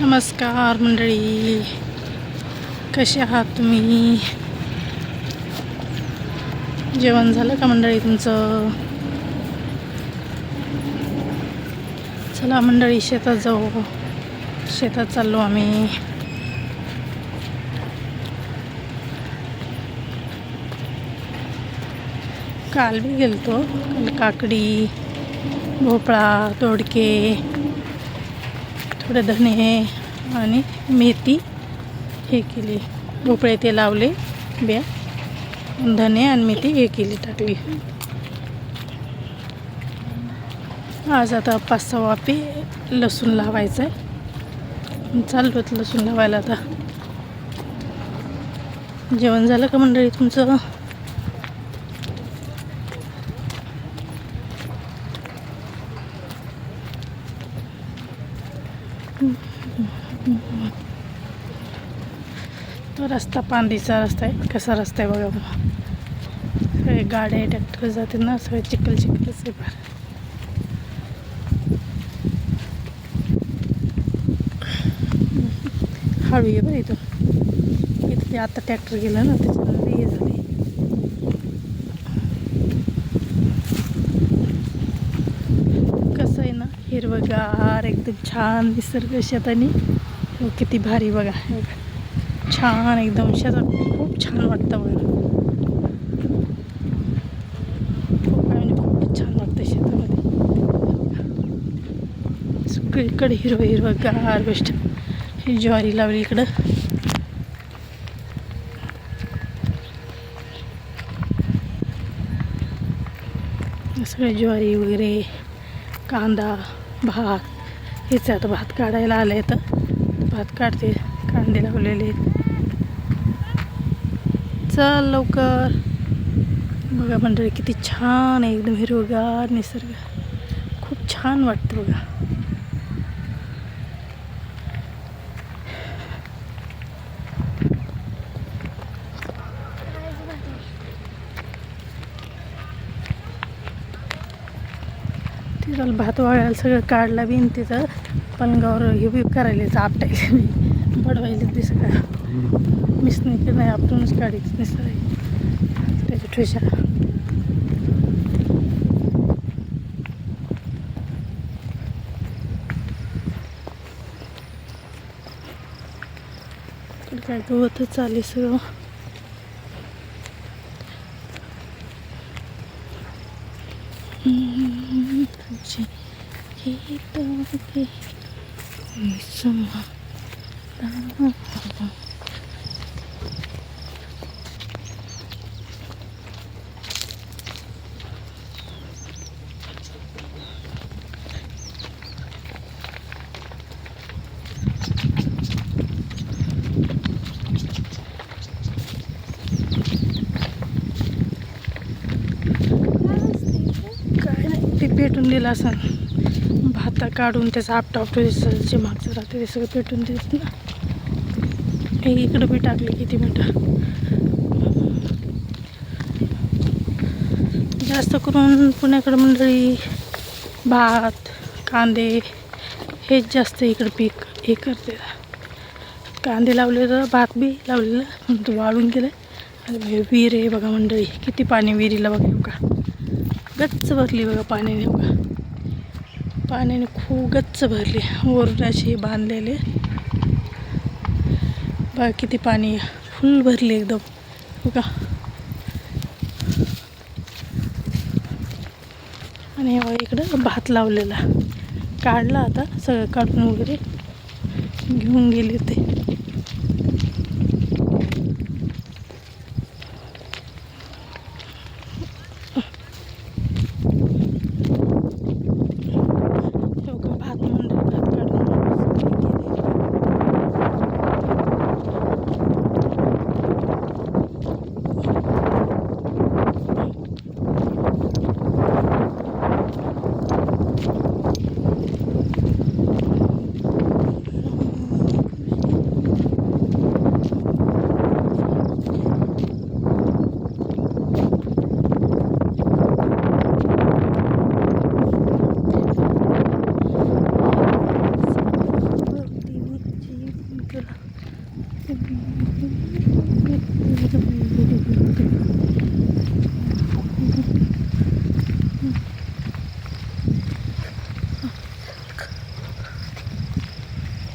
नमस्कार मंडळी. कसे आहात तुम्ही? जेवण झालं का मंडळी तुमचं? चला मंडळी शेतात जाऊ. शेतात चाललो आम्ही. काल बी गेलतो. काल काकडी भोपळा दोडके थोडे धणे आणि मेथी हे केली. भोपळे ते लावले बिया. धने आणि मेथी हे केली टाकली. आज आता पाच सहा वापे लसूण लावायचं आहे. चाललो लसूण लावायला आता. जेवण झालं का मंडळी तुमचं? तो रस्ता पांदीचा रस्ता आहे. कसा रस्ता आहे बघा सगळे गाड्या ट्रॅक्टर जाते ना सगळे चिखल चिखलच आहे फार हळू आहे बरं इथून. इथे आता ट्रॅक्टर गेला ना त्याच्या हे झाले कसं आहे ना हिरवगार एकदम छान निसर्ग शेतानी. हो, किती भारी बघा. छान एकदम शेतात खूप छान वाटतं मला खूप म्हणजे छान वाटतं शेतामध्ये. सगळीकडे हिरवं हिरवं गार गोष्ट. ही ज्वारी लावली इकडं. सगळे ज्वारी वगैरे कांदा. भात. हेच आता भात काढायला आले तर भात काढते कांदे लावलेले चल लवकर. बघा मंडळी किती छान आहे एकदम हिरवगार निसर्ग. खूप छान वाटतं बघा. तिथं भात वाळायला सगळं काढला बी तिथं. पलंगावर हे बी करायला आपटायला नाही बडवायला ते का मिस नाही आपटूनच काढायचं निसराय त्याच्या ठुशा. काय गवतच चालले सगळं. तुझे गीतों के समा काय नाही ते पेटून दिलं असं भात काढून त्याचा आपटा आपटं जे मागचं राहते ते सगळं पेटून देत ना हे इकडं बी टाकले किती मिनटं जास्त करून पुण्याकडं मंडळी भात कांदे हेच जास्त इकडं पीक हे करते. कांदे लावलेलं भात बी लावलेलं पण तो वाळून गेलं आणि विहीर आहे बघा मंडळी किती पाणी विहिरीला बघा का गच्च भरली बघा पाण्याने बघा. पाण्याने खूप गच्च भरली वरून अशी बांधलेले. बघा किती पाणी फुल भरली एकदम. बघा. आणि इकडं भात लावलेला. काढला आता सगळं काढून वगैरे घेऊन गेले ते तेव्हा भात मंडळ भात काढून सगळे गेले.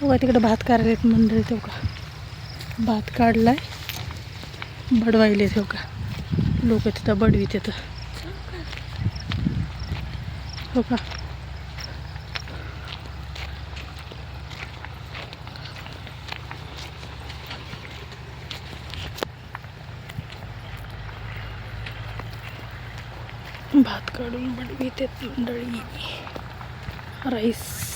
बघा तिकडे भात काढलेत मंडळी तेव्हा भात काढलाय. बडवायले का. लोक तिथं बडवी तिथं हो का. भात काढून बडवी ते मंडळी. राईस.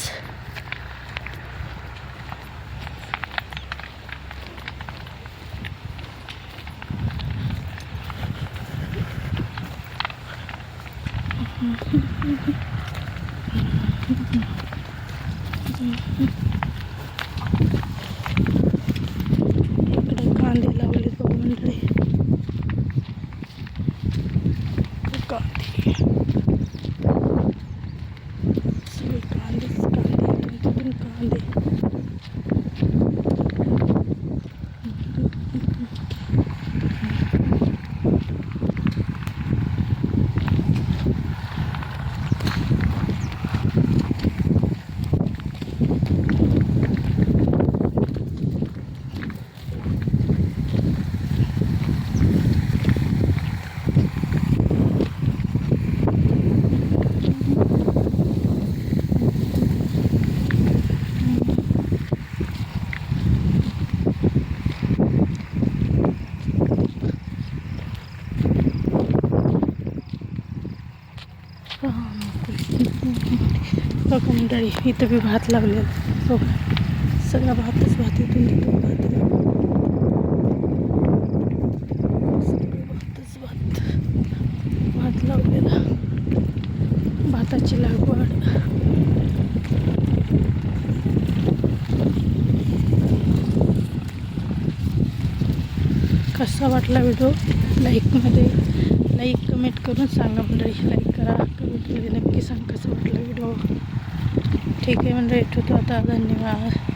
इकडे कांदे लावले बघ मंडळी कांदे सगळे कांदेच कांदे इथून तिथून कांदे बघा मंडळी इथं बी भात लावलेला बघा. सगळा भातच भात इथून तिथून भात आहे. भातच भात. भात लावलेला भाताची लागवड. कसा वाटला व्हिडिओ? लाईकमध्ये लाईक कमेंट करून सांगा. म्हणजे मंडळी लाईक करा. कमेंटमध्ये नक्की सांग कसं वाटलं व्हिडिओ. ठीक आहे म्हणजे मंडळी ठेवतो आता. धन्यवाद.